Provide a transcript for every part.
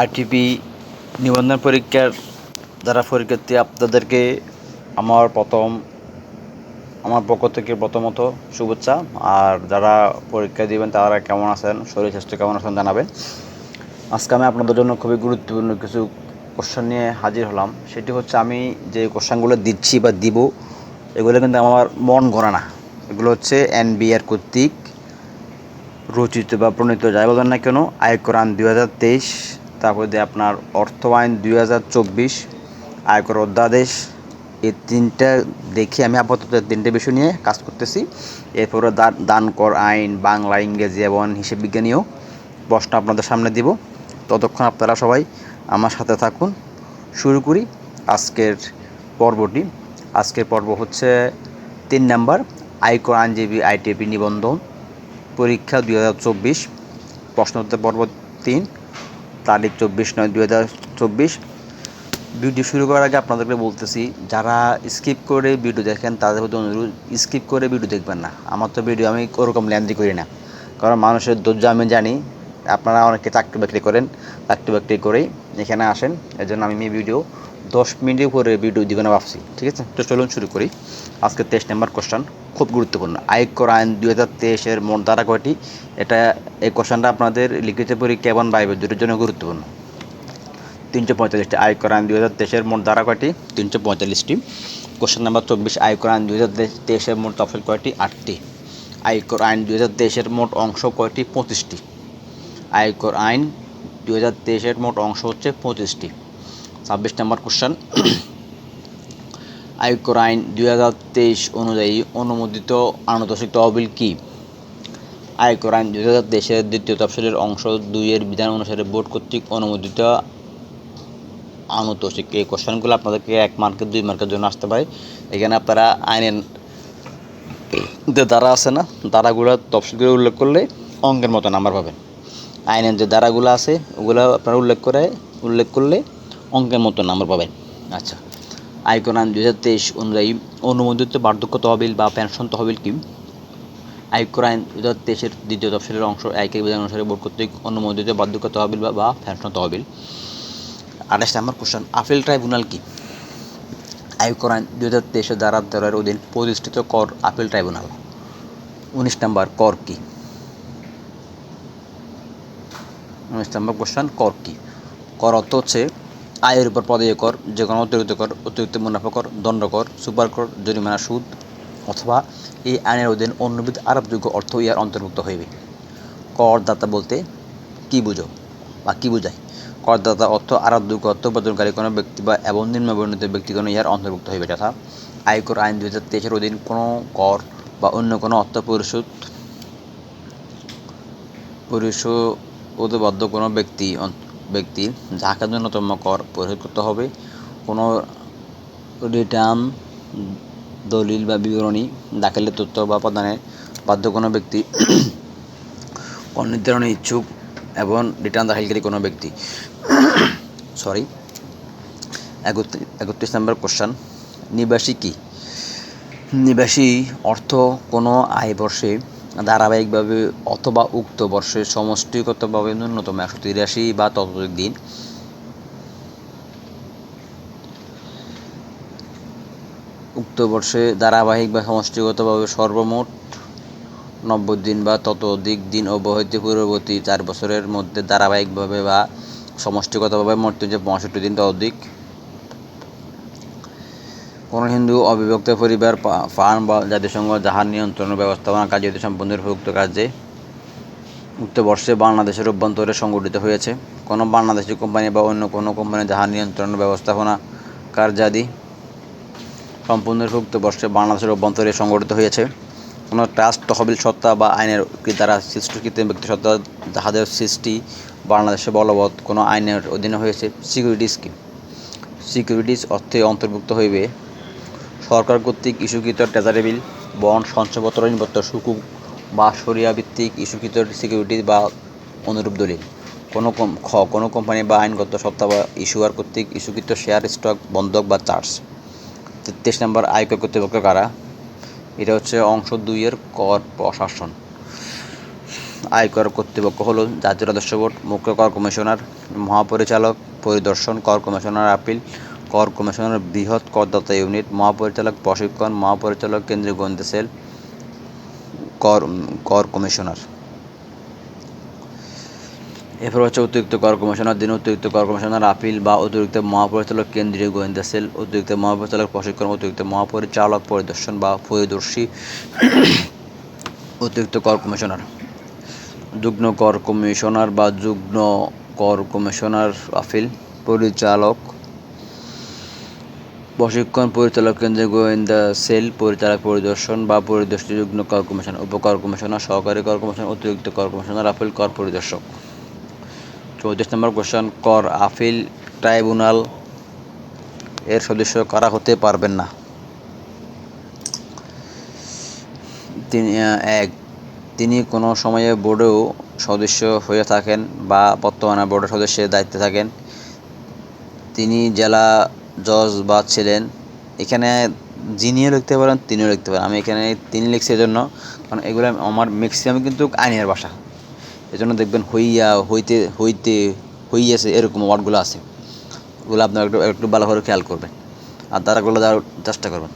RTP নিবন্ধন পরীক্ষার যারা পরীক্ষার্থী আপনাদেরকে আমার প্রথম, আমার পক্ষ থেকে প্রথমত শুভেচ্ছা। আর যারা পরীক্ষা দিবেন, তারা কেমন আছেন? শরীর স্বাস্থ্য কেমন আছেন জানাবেন। আজকে আমি আপনাদের জন্য খুবই গুরুত্বপূর্ণ কিছু কোশ্চেন নিয়ে হাজির হলাম। সেটি হচ্ছে আমি যে কোশ্চেনগুলো দিচ্ছি বা দিব, এগুলো কিন্তু আমার মন গড়া না। এগুলো হচ্ছে এনবিআর কর্তৃক রচিত বা প্রণীত। যাই বলেন না কেন আয়কর আইন দুই হাজার তেইশ তারপরে দিয়ে আপনার অর্থ আইন দুই হাজার চব্বিশ আয়কর অধ্যাদেশ এই তিনটা দেখে আমি আপাতত তিনটে বিষয় নিয়ে কাজ করতেছি। এরপরে দান কর আইন, বাংলা, ইংরেজি এবং হিসেব বিজ্ঞানীও প্রশ্ন আপনাদের সামনে দিব। ততক্ষণ আপনারা সবাই আমার সাথে থাকুন। শুরু করি আজকের পর্বটি। আজকের পর্ব হচ্ছে তিন নাম্বার, আয়কর আইনজীবী আইটিপি নিবন্ধন, পরীক্ষা দুই হাজার চব্বিশ। প্রশ্নোত্তর পর্ব তিন তারিখ চব্বিশ নয়, দুই হাজার চব্বিশ। ভিডিও শুরু করার আগে আপনাদেরকে বলতেছি, যারা স্কিপ করে ভিডিও দেখেন, তাদের প্রতি অনুরোধ স্কিপ করে ভিডিও দেখবেন না। আমার তো ভিডিও আমি ওরকম ল্যান্দি করি না। কারণ মানুষের ধৈর্য আমি জানি, আপনারা অনেকে চাকরি বাকরি করেন, চাকরি বাকরি করেই এখানে আসেন। এর জন্য আমি ভিডিও দশ মিনিটের উপরে ভিডিও দিব না ভাবছি। ঠিক আছে? তো চলুন শুরু করি। আজকে তেইশ নাম্বার কোশ্চেন খুব গুরুত্বপূর্ণ। আয়কর আইন দুই হাজার তেইশের মোট ধারা কয়টি? এটা, এই কোশ্চেনটা আপনাদের লিখিত পরীক্ষা এবং বাইবেল দুটোর জন্য গুরুত্বপূর্ণ। তিনশো পঁয়তাল্লিশটি আয়কর আইন দুই হাজার তেইশের মোট ধারা কয়টি? তিনশো পঁয়তাল্লিশটি। কোশ্চেন নাম্বার চব্বিশ আয়কর আইন দুই হাজার তেইশের মোট তফসিল কয়টি? আটটি। আয়কর আইন দুই হাজার তেইশের মোট অংশ কয়টি? পঁচিশটি। আয়কর আইন দুই হাজার তেইশের মোট অংশ হচ্ছে পঁচিশটি। ছাব্বিশ নম্বর কোশ্চেন। আয়কর আইন দুই হাজার তেইশ অনুযায়ী অনুমোদিত আনুতোষিক তহবিল কী? আয়কর আইন দুই হাজার তেইশের দ্বিতীয় তফসিলের অংশ দুইয়ের বিধান অনুসারে বোর্ড কর্তৃক অনুমোদিত আনুতোষিক। এই কোশ্চেনগুলো আপনাদেরকে এক মার্কের, দুই মার্কের জন্য আসতে পারে। এখানে আপনারা আইনের যে দ্বারা আছে না, ধারাগুলো তফসিলগুলো উল্লেখ করলে অঙ্কের মতো নাম্বার পাবেন। আইনের যে ধারাগুলো আছে, ওগুলো আপনারা উল্লেখ করে, উল্লেখ করলে অঙ্কের মতো নাম্বার পাবেন। আচ্ছা। আইন দুই হাজার তেইশ অনুযায়ী অনুমোদিত বার্ধক্য তহবিল বা পেনশন তহবিল কি? আয়কর আইন দু হাজার তেইশের দ্বিতীয় তফসিলের অংশ একের বিধান অনুসারে বোর্ড কর্তৃক অনুমোদিত বার্ধক্য তহবিল বা পেনশন তহবিল। আঠাশ নম্বর কোশ্চেন আপিল ট্রাইব্যুনাল কি? আয়কর আইন দুই হাজার তেইশের দ্বারা তেরোর অধীন প্রতিষ্ঠিত কর আপিল ট্রাইব্যুনাল। উনিশ নম্বর, কর কি? উনিশ নম্বর কোশ্চেন কর কি? কর অর্থ হচ্ছে আয়ের উপর পদেয় কর, যে কোনো অতিরিক্ত কর, অতিরিক্ত মুনাফা কর, দণ্ড কর, সুপার কর, জরিমানা, সুদ, অথবা এই আইনের অধীন অন্যবিধ আরোপযোগ্য অর্থ ইয়ার অন্তর্ভুক্ত হইবে। করদাতা বলতে কি বুঝো বা কি বোঝায়? করদাতা অর্থ আরোপযোগ্য অর্থ উপার্জনকারী কোনো ব্যক্তি বা এবং নিম্নবর্ণিত ব্যক্তিগণ ইহার অন্তর্ভুক্ত হইবে, যথা আয়কর আইন দুই হাজার তেইশের অধীন কোনো কর বা অন্য কোনো অর্থ পরিশোধ পরিশোধবদ্ধ কোনো ব্যক্তি ব্যক্তি যাকে ন্যূনতম কর পরিশোধ করতে হবে, কোনো রিটার্ন, দলিল বা বিবরণী দাখিলের তথ্য বা প্রদানের বাধ্য কোনো ব্যক্তি কর নির্ধারণে ইচ্ছুক এবং রিটার্ন দাখিলকারী কোনো ব্যক্তি। সরি একত্রিশ নম্বর কোশ্চান নিবাসী কি? নিবাসী অর্থ কোনো আয় বর্ষে ধারাবাহিকভাবে অথবা উক্ত বর্ষে সমষ্টিগতভাবে ন্যূনতম একশো তিরাশি বা ততোধিক দিন। উক্ত বর্ষে ধারাবাহিক বা সমষ্টিগতভাবে সর্বমোট নব্বই দিন বা ততোধিক দিন অব্যাহতি পূর্ববর্তী চার বছরের মধ্যে ধারাবাহিকভাবে বা সমষ্টিগতভাবে মোট তিনশো পঁয়ষট্টি দিন ততোধিক। কোনো হিন্দু অবিভক্ত পরিবার ফার্ম বা জাতিসংঘ যাহার নিয়ন্ত্রণ ব্যবস্থাপনা কার্যত উক্ত কাজে উক্ত বর্ষে বাংলাদেশের অভ্যন্তরে সংগঠিত হয়েছে। কোনো বাংলাদেশি কোম্পানি বা অন্য কোনো কোম্পানি যাহার নিয়ন্ত্রণ ব্যবস্থাপনা কার্যাদি সম্পূর্ণরূপে বর্ষে বাংলাদেশের অভ্যন্তরে সংগঠিত হয়েছে। কোনো ট্রাস্ট, তহবিল, সত্তা বা আইনের দ্বারা সৃষ্টিকৃত ব্যক্তি সত্তা যাহাদের সৃষ্টি বাংলাদেশে বলবৎ কোনো আইনের অধীনে হয়েছে? সিকিউরিটি স্কিম সিকিউরিটিজ অর্থে অন্তর্ভুক্ত হইবে সরকার কর্তৃক ইস্যুকৃত ট্রেজারি বিল বন্ড সঞ্চয়পত্র ঋণপত্র সুকুক বা সরিয়া ভিত্তিক ইস্যুকৃত সিকিউরিটি বা অনুরূপ দলিল। কোনো খ, কোনো কোম্পানি বা আইনগত সত্তা বা ইস্যুয়ার কর্তৃক ইস্যুকৃত শেয়ার স্টক বন্ধক বা চার্জ তেত্রিশ নম্বর, আয়কর কর্তৃপক্ষ কারা? এটা হচ্ছে অংশ দুইয়ের কর প্রশাসন। আয়কর কর্তৃপক্ষ হলো জাতীয় রাজস্ব বোর্ড, মুখ্য কর কমিশনার, মহাপরিচালক, পরিদর্শন কর কমিশনার, আপিল কর কমিশনার বৃহৎ করদাতা ইউনিট, মহাপরিচালক প্রশিক্ষণ, মহাপরিচালক কেন্দ্রীয় গোয়েন্দা সেল, কর কর কমিশনার। এরপর হচ্ছে অতিরিক্ত কর কমিশনার, দিন অতিরিক্ত কর কমিশনার, আপিল বা অতিরিক্ত মহাপরিচালক কেন্দ্রীয় গোয়েন্দা সেল, অতিরিক্ত মহাপরিচালক প্রশিক্ষণ, অতিরিক্ত মহাপরিচালক পরিদর্শন বা পরিদর্শী, অতিরিক্ত কর কমিশনার। যুগ্ম কর কমিশনার বা যুগ্ম কর কমিশনার, আপিল, পরিচালক প্রশিক্ষণ পরিচালক কেন্দ্রীয় গোয়েন্দা সেল পরিচালক পরিদর্শন বা পরিদর্শী যুগ্ম কর কমিশন উপকর কমিশনার, সহকারী কর কমিশন, অতিরিক্ত কর কমিশনার আপিল কর পরিদর্শক। চৌত্রিশ নম্বর কোশ্চেন, কর আপিল ট্রাইব্যুনাল এর সদস্য কারা হতে পারবেন না? তিনি এক। তিনি কোনো সময়ে বোর্ডেও সদস্য হয়ে থাকেন বা বর্তমানে বোর্ডের সদস্যের দায়িত্বে থাকেন। তিনি জেলা জজ বা ছিলেন, এখানে যিনিও লিখতে পারেন, তিনিও লিখতে পারেন। আমি এখানে তিনি লিখছি এজন্য, কারণ এগুলো আমার ম্যাক্সিমাম কিন্তু আইনের ভাষা। এজন্য দেখবেন হইয়া, হইতে হইতে, হইয়াছে, এরকম ওয়ার্ডগুলো আছে। ওগুলো আপনারা একটু একটু ভালো করে খেয়াল করবেন। আর তারাগুলো দেওয়ার চেষ্টা করবেন।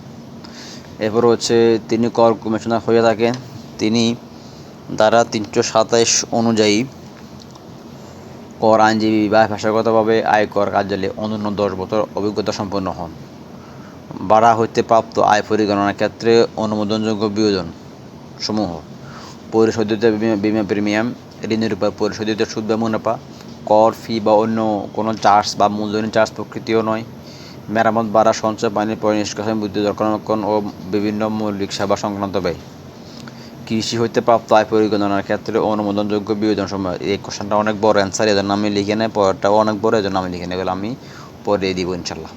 এরপর হচ্ছে তিনি কর কমিশনার হয়ে থাকেন। তিনি দ্বারা তিনশো সাতাইশ অনুযায়ী কর আইনজীবী বা ভাষাগতভাবে আয়কর কার্যালয়ে অনন্য দশ বছর অভিজ্ঞতা সম্পন্ন হন। বাড়া হইতে প্রাপ্ত আয় পরিগণনার ক্ষেত্রে অনুমোদনযোগ্য বিয়োজন সমূহ। পরিশোধিত বিমা- প্রিমিয়াম, ঋণের উপর পরিশোধিত সুদ বা মুনাফা, কর, ফি বা অন্য কোনো চার্জ বা মূলধনী চার্জ প্রকৃতিও নয়। মেরামত, বাড়া, সঞ্চয়, পানির পরিনিষ্কাশন বিদ্যুৎ রক্ষণাবেক্ষণ ও বিভিন্ন মৌলিক সেবা সংক্রান্ত ব্যয়। কৃষি হইতে প্রাপ্ত আয় পরিগণনার ক্ষেত্রে অনুমোদনযোগ্য বিয়োজন সময় এই কোশ্চেনটা অনেক বড় অ্যান্সার এজন্য আমি লিখে নেই, পরেরটাও অনেক বড়, এজন্য আমি লিখে নেই আমি পরে দিব ইনশাল্লাহ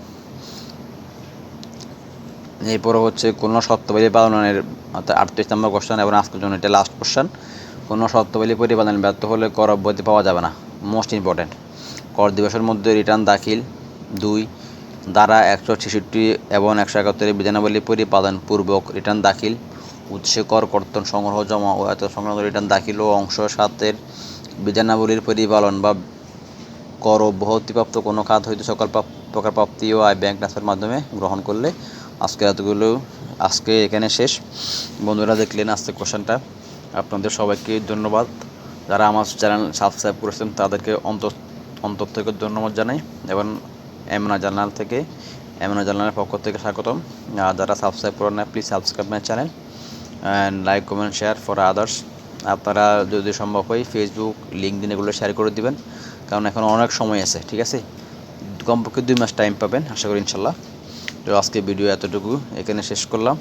এরপর হচ্ছে, কোনো সত্যবাদী পালনের, অর্থাৎ আটত্রিশ নম্বর কোশ্চেন এবং আজকের জন্য এটা লাস্ট কোশ্চেন কোনো সত্যবাদী প্রতিপাদন ব্যর্থ হলে কর অব্যাহতি পাওয়া যাবে না। মোস্ট ইম্পর্ট্যান্ট কর দিবসের মধ্যে রিটার্ন দাখিল। দুই, দ্বারা একশো ছেষট্টি এবং একশো একাত্তরের বিধানাবলী পরিপালন পূর্বক রিটার্ন দাখিল। উৎসে কর কর্তন সংগ্রহ জমা ও এত সংক্রান্ত রিটার্ন দাখিল ও অংশ সাতের বিধানাবলীর পরিপালন বা কর অব্যাহতিপ্রাপ্ত কোনো খাত হইতে সকল প্রকার প্রাপ্তি ও আয় ব্যাংক ট্রান্সফার মাধ্যমে গ্রহণ করলে আজকে এতগুলো, আজকে এখানে শেষ। বন্ধুরা দেখলেন আজকে কোশ্চেনটা আপনাদের সবাইকে ধন্যবাদ। যারা আমার চ্যানেল সাবস্ক্রাইব করেছেন, তাদেরকে অন্তর অন্তর থেকে ধন্যবাদ জানাই এবং এমনা জার্নাল থেকে, এমনা জার্নালের পক্ষ থেকে স্বাগতম। আর যারা সাবস্ক্রাইব করেন না please subscribe my channel and like comment share for others আপনারা যদি সম্ভব হয় ফেসবুক লিঙ্কডিন এগুলো শেয়ার করে দিবেন। কারণ এখন অনেক সময় আছে, ঠিক আছে? কমপক্ষে দুই মাস টাইম পাবেন, আশা করি ইনশাল্লাহ তো আজকে ভিডিও এতটুকু, এখানে শেষ করলাম।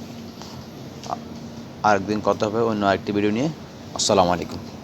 আরেকদিন কথা হবে অন্য আরেকটি ভিডিও নিয়ে। আসসালামু আলাইকুম।